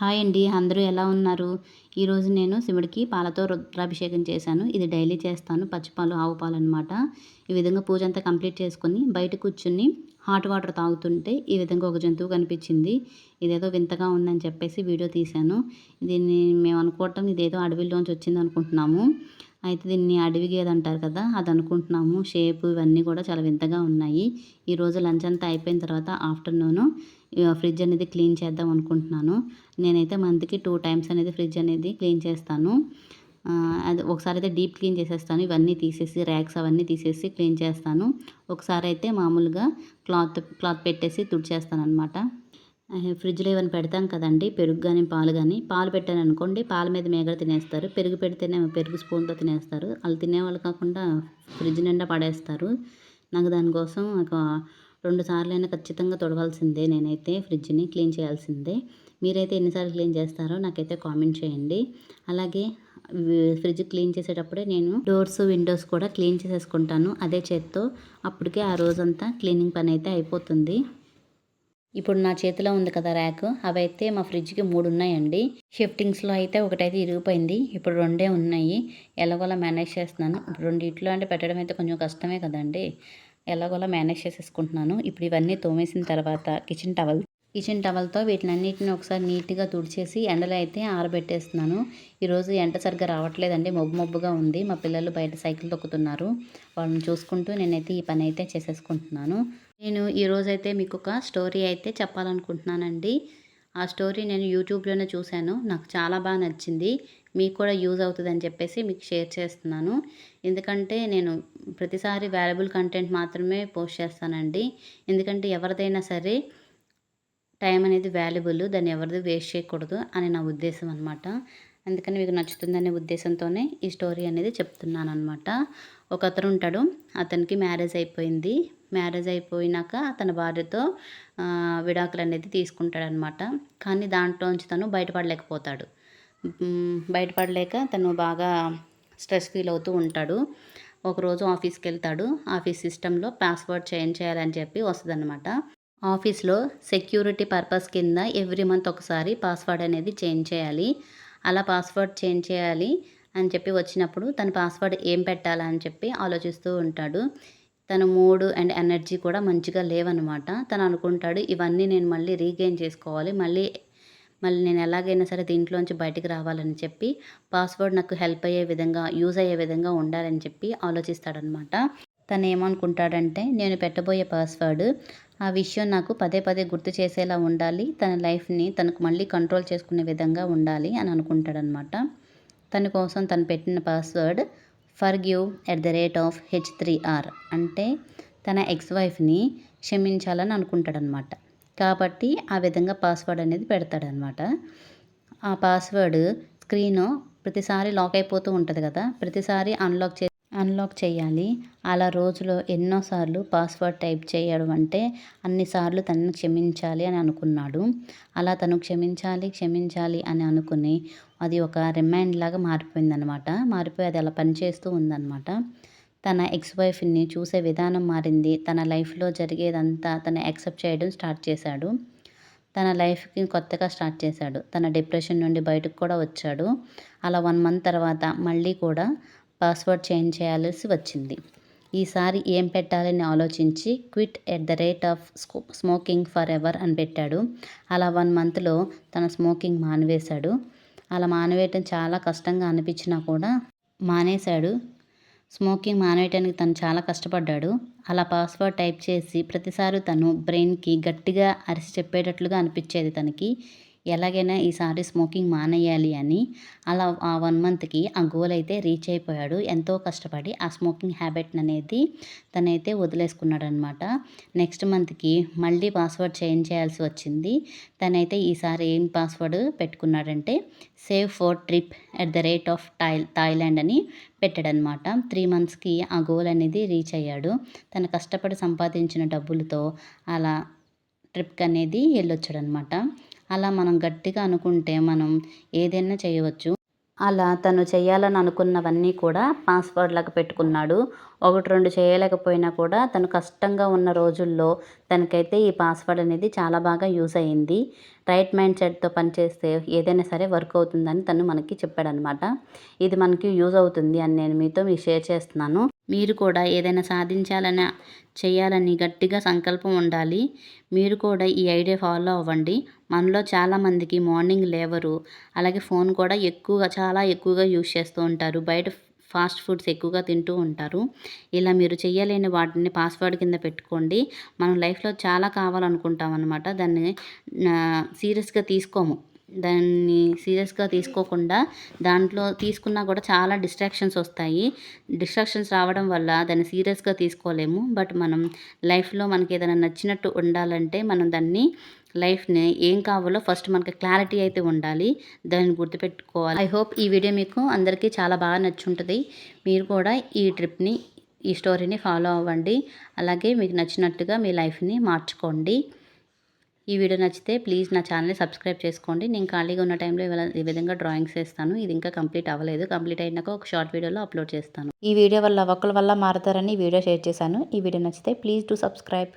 Hi అండి అందరూ ఎలా ఉన్నారు? ఈరోజు నేను శివుడికి పాలతో రుద్రాభిషేకం చేశాను. ఇది డైలీ చేస్తాను పచ్చిపాలు ఆవు పాలు అనమాట ఈ విధంగా పూజ అంతా కంప్లీట్ చేసుకొని బయట కూర్చుని హాట్ వాటర్ తాగుతుంటే ఈ విధంగా ఒక జంతువు కనిపించింది. ఇదేదో వింతగా ఉందని చెప్పేసి వీడియో తీశాను. దీన్ని మేము అనుకోవటం ఇదేదో అడవిలోంచి వచ్చింది అనుకుంటున్నాము అయితే దీన్ని అడవి గేదె అంటారు కదా అది అనుకుంటున్నాము. షేప్ ఇవన్నీ కూడా చాలా వింతగా ఉన్నాయి. ఈరోజు లంచ్ అంతా అయిపోయిన తర్వాత ఆఫ్టర్నూను ఫ్రిడ్జ్ అనేది క్లీన్ చేద్దాం అనుకుంటున్నాను. నేనైతే మంత్కి టూ టైమ్స్ అనేది ఫ్రిడ్జ్ అనేది క్లీన్ చేస్తాను. అది ఒకసారి అయితే డీప్ క్లీన్ చేసేస్తాను. ఇవన్నీ తీసేసి ర్యాక్స్ అవన్నీ తీసేసి క్లీన్ చేస్తాను. ఒకసారి అయితే మామూలుగా క్లాత్ క్లాత్ పెట్టేసి తుడిచేస్తాను అనమాట ఫ్రిడ్జ్లో ఏమైనా పెడతాం కదండి పెరుగు కానీ పాలు కానీ పాలు పెట్టాను అనుకోండి పాల మీద మేగడ తినేస్తారు. పెరుగు పెడితేనే పెరుగు స్పూన్తో తినేస్తారు. వాళ్ళు తినేవాళ్ళు కాకుండా ఫ్రిడ్జ్ నిండా పడేస్తారు. నాకు దానికోసం ఒక రెండు సార్లు అయినా ఖచ్చితంగా తొడవాల్సిందే నేనైతే ఫ్రిడ్జ్ని క్లీన్ చేయాల్సిందే. మీరైతే ఎన్నిసార్లు క్లీన్ చేస్తారో నాకైతే కామెంట్ చేయండి. అలాగే ఫ్రిడ్జ్ క్లీన్ చేసేటప్పుడే నేను డోర్స్ విండోస్ కూడా క్లీన్ చేసేసుకుంటాను. అదే చేత్తో అప్పటికే ఆ రోజంతా క్లీనింగ్ పని అయితే అయిపోతుంది. ఇప్పుడు నా చేతిలో ఉంది కదా ర్యాక్. అవైతే మా ఫ్రిడ్జ్కి మూడు ఉన్నాయండి షిఫ్టింగ్స్లో అయితే ఒకటైతే ఇరిగిపోయింది. ఇప్పుడు రెండే ఉన్నాయి. ఎలాగోలా మేనేజ్ చేస్తున్నాను. ఇప్పుడు రెండింటిలో అంటే పెట్టడం అయితే కొంచెం కష్టమే కదండి. ఎలాగోలా మేనేజ్ చేసేసుకుంటున్నాను. ఇప్పుడు ఇవన్నీ తోమేసిన తర్వాత కిచెన్ టవల్ కిచెన్ టవల్తో వీటినన్నిటిని ఒకసారి నీట్గా తుడిచేసి ఎండలో అయితే ఆరబెట్టేస్తున్నాను. ఈరోజు ఎండ సరిగ్గా రావట్లేదండి. మబ్బు మబ్బుగా ఉంది. మా పిల్లలు బయట సైకిల్ తొక్కుతున్నారు. వాళ్ళని చూసుకుంటూ నేనైతే ఈ పని అయితే చేసేసుకుంటున్నాను. నేను ఈరోజైతే మీకు ఒక స్టోరీ అయితే చెప్పాలనుకుంటున్నానండి. ఆ స్టోరీ నేను యూట్యూబ్లోనే చూశాను. నాకు చాలా బాగా నచ్చింది. మీకు కూడా యూజ్ అవుతుందని చెప్పేసి మీకు షేర్ చేస్తున్నాను. ఎందుకంటే నేను ప్రతిసారి వాల్యుబుల్ కంటెంట్ మాత్రమే పోస్ట్ చేస్తానండి. ఎందుకంటే ఎవరిదైనా సరే టైం అనేది వాల్యుబుల్ దాన్ని ఎవరిది వేస్ట్ చేయకూడదు అని నా ఉద్దేశం అనమాట అందుకని మీకు నచ్చుతుందనే ఉద్దేశంతోనే ఈ స్టోరీ అనేది చెప్తున్నాను అనమాట ఒక అతను ఉంటాడు అతనికి మ్యారేజ్ అయిపోయింది. మ్యారేజ్ అయిపోయినాక తన భార్యతో విడాకులు అనేది తీసుకుంటాడనమాట కానీ దాంట్లోంచి తను బయటపడలేకపోతాడు. బయటపడలేక తను బాగా స్ట్రెస్ ఫీల్ అవుతూ ఉంటాడు. ఒకరోజు ఆఫీస్కి వెళ్తాడు. ఆఫీస్ సిస్టంలో పాస్వర్డ్ చేంజ్ చేయాలని చెప్పి వస్తుందన్నమాట. ఆఫీస్లో సెక్యూరిటీ పర్పస్ కింద ఎవ్రీ మంత్ ఒకసారి పాస్వర్డ్ అనేది చేంజ్ చేయాలి. అలా పాస్వర్డ్ చేంజ్ చేయాలి అని చెప్పి వచ్చినప్పుడు తన పాస్వర్డ్ ఏం పెట్టాలని చెప్పి ఆలోచిస్తూ ఉంటాడు. తన మూడ్ అండ్ ఎనర్జీ కూడా మంచిగా లేవనమాట. తను అనుకుంటాడు ఇవన్నీ నేను మళ్ళీ రీగెయిన్ చేసుకోవాలి. మళ్ళీ మళ్ళీ నేను ఎలాగైనా సరే దీంట్లోంచి బయటికి రావాలని చెప్పి పాస్వర్డ్ నాకు హెల్ప్ అయ్యే విధంగా యూజ్ అయ్యే విధంగా ఉండాలని చెప్పి ఆలోచిస్తాడనమాట. తను ఏమనుకుంటాడంటే నేను పెట్టబోయే పాస్వర్డ్ ఆ విషయం నాకు పదే పదే గుర్తు చేసేలా ఉండాలి. తన లైఫ్ని తనకు మళ్ళీ కంట్రోల్ చేసుకునే విధంగా ఉండాలి అని అనుకుంటాడనమాట తన కోసం తను పెట్టిన password forgive at the rate of H three R అంటే తన ఎక్స్ వైఫ్ని క్షమించాలని అనుకుంటాడనమాట కాబట్టి ఆ విధంగా పాస్వర్డ్ అనేది పెడతాడనమాట ఆ పాస్వర్డ్ స్క్రీన్ ప్రతిసారి లాక్ అయిపోతూ ఉంటుంది కదా ప్రతిసారి అన్లాక్ చే అన్లాక్ చేయాలి. అలా రోజులో ఎన్నోసార్లు పాస్వర్డ్ టైప్ చేయడం అంటే అన్నిసార్లు తనను క్షమించాలి అని అనుకున్నాడు. అలా తను క్షమించాలి క్షమించాలి అని అనుకుని అది ఒక రిమైండ్ లాగా మారిపోయిందనమాట మారిపోయి అది అలా పనిచేస్తూ ఉందన్నమాట. తన ఎక్స్ వైఫ్ని చూసే విధానం మారింది. తన లైఫ్లో జరిగేదంతా తను యాక్సెప్ట్ చేయడం స్టార్ట్ చేశాడు. తన లైఫ్కి కొత్తగా స్టార్ట్ చేశాడు. తన డిప్రెషన్ నుండి బయటకు కూడా వచ్చాడు. అలా వన్ మంత్ తర్వాత మళ్ళీ కూడా పాస్వర్డ్ చేంజ్ చేయాల్సి వచ్చింది. ఈసారి ఏం పెట్టాలని ఆలోచించి quit at the rate of smoking forever అని పెట్టాడు. అలా వన్ మంత్లో తన స్మోకింగ్ మానివేశాడు. అలా మానివేయటం చాలా కష్టంగా అనిపించినా కూడా మానేశాడు. స్మోకింగ్ మానేయటానికి తను చాలా కష్టపడ్డాడు. అలా పాస్వర్డ్ టైప్ చేసి ప్రతిసారి తను బ్రెయిన్కి గట్టిగా అరిసి చెప్పేటట్లుగా అనిపించేది తనకి. ఎలాగైనా ఈసారి స్మోకింగ్ మానేయాలి అని అలా ఆ వన్ మంత్కి ఆ గోల్ అయితే రీచ్ అయిపోయాడు. ఎంతో కష్టపడి ఆ స్మోకింగ్ హ్యాబిట్ అనేది తనైతే వదిలేసుకున్నాడనమాట. నెక్స్ట్ మంత్కి మళ్ళీ పాస్వర్డ్ చేంజ్ చేయాల్సి వచ్చింది. తనైతే ఈసారి ఏం password పెట్టుకున్నాడంటే save four trip at the rate of Thai Thailand అని పెట్టాడనమాట. త్రీ మంత్స్కి ఆ గోల్ అనేది రీచ్ అయ్యాడు. తను కష్టపడి సంపాదించిన డబ్బులతో అలా ట్రిప్కి అనేది వెళ్ళొచ్చాడనమాట. అలా మనం గట్టిగా అనుకుంటే మనం ఏదైనా చేయవచ్చు. అలా తను చేయాలని అనుకున్నవన్నీ కూడా పాస్వర్డ్ లాగా పెట్టుకున్నాడు. ఒకటి రెండు చేయలేకపోయినా కూడా తను కష్టంగా ఉన్న రోజుల్లో తనకైతే ఈ పాస్వర్డ్ అనేది చాలా బాగా యూజ్ అయ్యింది. రైట్ మైండ్ సెట్తో పనిచేస్తే ఏదైనా సరే వర్క్ అవుతుందని తను మనకి చెప్పాడనమాట. ఇది మనకి యూజ్ అవుతుంది అని నేను మీతో మీ షేర్ చేస్తున్నాను. మీరు కూడా ఏదైనా సాధించాలని చేయాలని గట్టిగా సంకల్పం ఉండాలి. మీరు కూడా ఈ ఐడియా ఫాలో అవ్వండి. మనలో చాలామందికి మార్నింగ్ లేవరు. అలాగే ఫోన్ కూడా ఎక్కువగా చాలా ఎక్కువగా యూజ్ చేస్తూ ఉంటారు. బయట ఫాస్ట్ ఫుడ్స్ ఎక్కువగా తింటూ ఉంటారు. ఇలా మీరు చేయలేని వాటిని పాస్వర్డ్ కింద పెట్టుకోండి. మనం లైఫ్లో చాలా కావాలనుకుంటాం అనమాట దాన్ని సీరియస్గా తీసుకోము. దాన్ని సీరియస్గా తీసుకోకుండా దాంట్లో తీసుకున్నా కూడా చాలా డిస్ట్రాక్షన్స్ వస్తాయి. డిస్ట్రాక్షన్స్ రావడం వల్ల దాన్ని సీరియస్గా తీసుకోలేము. బట్ మనం లైఫ్లో మనకి ఏదైనా నచ్చినట్టు ఉండాలంటే మనం దాన్ని లైఫ్ని ఏం కావాలో ఫస్ట్ మనకి క్లారిటీ అయితే ఉండాలి. దాన్ని గుర్తుపెట్టుకోవాలి. ఐ హోప్ ఈ వీడియో మీకు అందరికీ చాలా బాగా నచ్చుంటుంది. మీరు కూడా ఈ ట్రిప్ని ఈ స్టోరీని ఫాలో అవ్వండి. అలాగే మీకు నచ్చినట్టుగా మీ లైఫ్ని మార్చుకోండి. ఈ వీడియో నచ్చితే ప్లీజ్ నా ఛానల్ని సబ్స్క్రైబ్ చేసుకోండి. నేను ఖాళీగా ఉన్న టైంలో ఈ విధంగా డ్రాయింగ్స్ వేస్తాను. ఇది ఇంకా కంప్లీట్ అవ్వలేదు. కంప్లీట్ అయినాక ఒక షార్ట్ వీడియోలో అప్లోడ్ చేస్తాను. ఈ వీడియో వల్ల ఒకరి వల్ల మారుతారని వీడియో షేర్ చేశాను. ఈ వీడియో నచ్చితే ప్లీజ్ టు సబ్స్క్రైబ్.